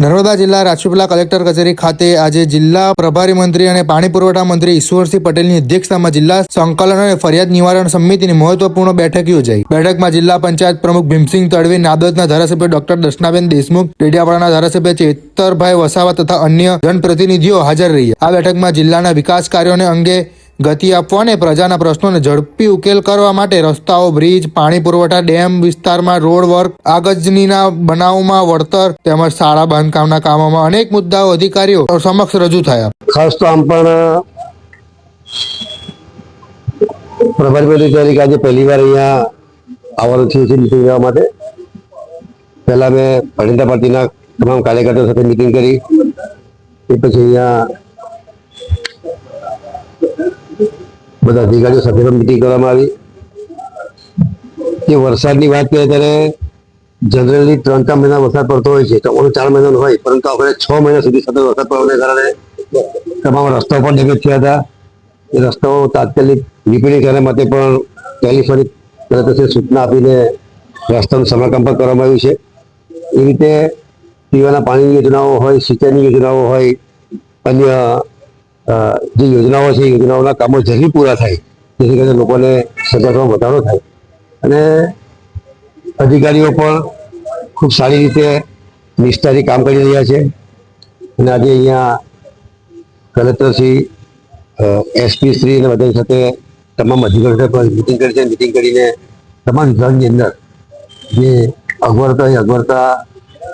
નર્મદા જિલ્લા રાજપીપલા કલેક્ટર કચેરી ખાતે આજે જિલ્લા પ્રભારી મંત્રી અને પાણી પુરવઠા મંત્રી ઈશ્વરસિંહ પટેલની અધ્યક્ષતામાં જિલ્લા સંકલન અને ફરિયાદ નિવારણ સમિતિની મહત્વપૂર્ણ બેઠક યોજાઈ. બેઠકમાં જિલ્લા પંચાયત પ્રમુખ ભીમસિંહ તડવી, નાદોદના ધારાસભ્ય ડોક્ટર દર્શનાબેન દેશમુખ, ડેડિયાવાડાના ધારાસભ્ય ચેતરભાઈ વસાવા તથા અન્ય જનપ્રતિનિધિઓ હાજર રહ્યા. આ બેઠકમાં જિલ્લાના વિકાસ કાર્યોને અંગે ગતિ આપવા અને પ્રજાના પ્રશ્નોને ઝડપી ઉકેલ કરવા માટે રસ્તાઓ, બ્રિજ, પાણી પુરવઠા, ડેમ વિસ્તારમાં રોડ વર્ક, આગજનીના બનાવમાં વળતર તેમજ શાળા બાંધકામના કામોમાં અનેક મુદ્દાઓ અધિકારીઓ સમક્ષ રજૂ થયા. ખાસ તો આમ પણ, પ્રભારી તરીકે આજે પહેલી વાર અહીંયા આવવાનું છે મિટિંગ લેવા માટે. પહેલાં મેં ભારતીય પાર્ટીના તમામ કાર્યકર્તાઓ સાથે મિટિંગ કરી. એ પછી અહીંયા બધા અધિકારીઓ સાથે મિટિંગ કરવામાં આવી. એ વરસાદની વાત કરીએ ત્યારે જનરલી ત્રણ ચાર મહિના વરસાદ પડતો હોય છે, તો ચાર મહિનાનો હોય, પરંતુ આપણે છ મહિના સુધી સતત વરસાદ પડવાને કારણે તમામ રસ્તાઓ પણ ડેમેજ થયા હતા. એ રસ્તાઓ તાત્કાલિક રિપેરિંગ કરવા માટે પણ ટેલિફોનિક તરત સૂચના આપીને રસ્તાનું સમારકામ પણ કરવામાં આવ્યું છે. એ રીતે પીવાના પાણીની યોજનાઓ હોય, સિંચાઈની યોજનાઓ હોય, અન્ય જે યોજનાઓ છે યોજનાઓના કામો જલ્દી પૂરા થાય. જેથી કરીને લોકોને સગવડમાં વધારો થાય. અને અધિકારીઓ પણ ખૂબ સારી રીતે નિષ્ઠાથી કામ કરી રહ્યા છે. અને આજે અહીંયા કલેક્ટરશ્રી એસપી શ્રી અને બધા સાથે તમામ અધિકારીઓ મિટિંગ કરી છે. મિટિંગ કરીને તમામ વિભાગની અંદર જે અગવડતા એ અગવડતા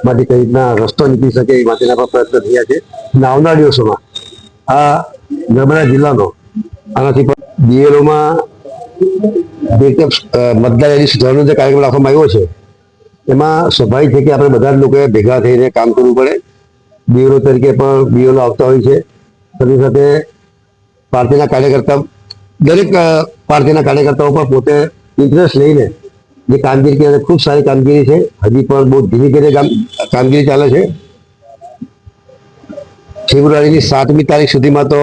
માટે કઈ રીતના રસ્તો નીકળી શકે એ માટેના પણ પ્રયત્ન થયા છે. અને આવનાર દિવસોમાં આ નર્મદા જિલ્લાનો. આનાથી પણ બીએલઓમાં મતદાર યાદી સુધારવાનો જે કાર્યક્રમ રાખવામાં આવ્યો છે, એમાં સ્વાભાવિક છે કે આપણે બધા જ લોકોએ ભેગા થઈને કામ કરવું પડે. બીઓલો તરીકે પણ બીઓલો આવતા હોય છે. સાથે સાથે પાર્ટીના કાર્યકર્તા, દરેક પાર્ટીના કાર્યકર્તાઓ પણ પોતે ઇન્ટરેસ્ટ લઈને જે કામગીરી કરી ખૂબ સારી કામગીરી છે. હજી પણ બહુ ધીમી ધીરે કામ, કામગીરી ચાલે છે. ફેબ્રુઆરીની સાતમી તારીખ સુધીમાં તો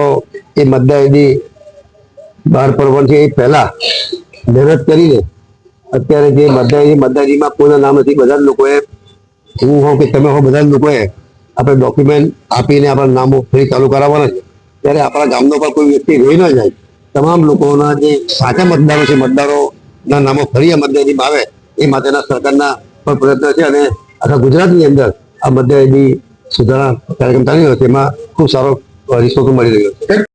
એ મતદાર યાદી બહાર પડવાની છે એ પહેલા મહેનત કરીને અત્યારે જે મતદારી મતદારીમાં કોઈના નામ નથી, બધા લોકોએ હું હોઉં કે તમે હો બધા લોકોએ આપણે ડોક્યુમેન્ટ આપીને આપણા નામો ફરી ચાલુ કરાવવાના છે. ત્યારે આપણા ગામનો પણ કોઈ વ્યક્તિ રહી ન જાય. તમામ લોકોના જે સાચા મતદારો છે, મતદારોના નામો ફરી આ મતદારીમાં આવે એ માટેના સરકારના પણ પ્રયત્ન છે અને આખા ગુજરાતની અંદર આ મતદારી સુધારા કાર્યક્રમ ચાલી રહ્યો છે. એમાં ખૂબ સારો રિસ્પોન્સ મળી રહ્યો છે.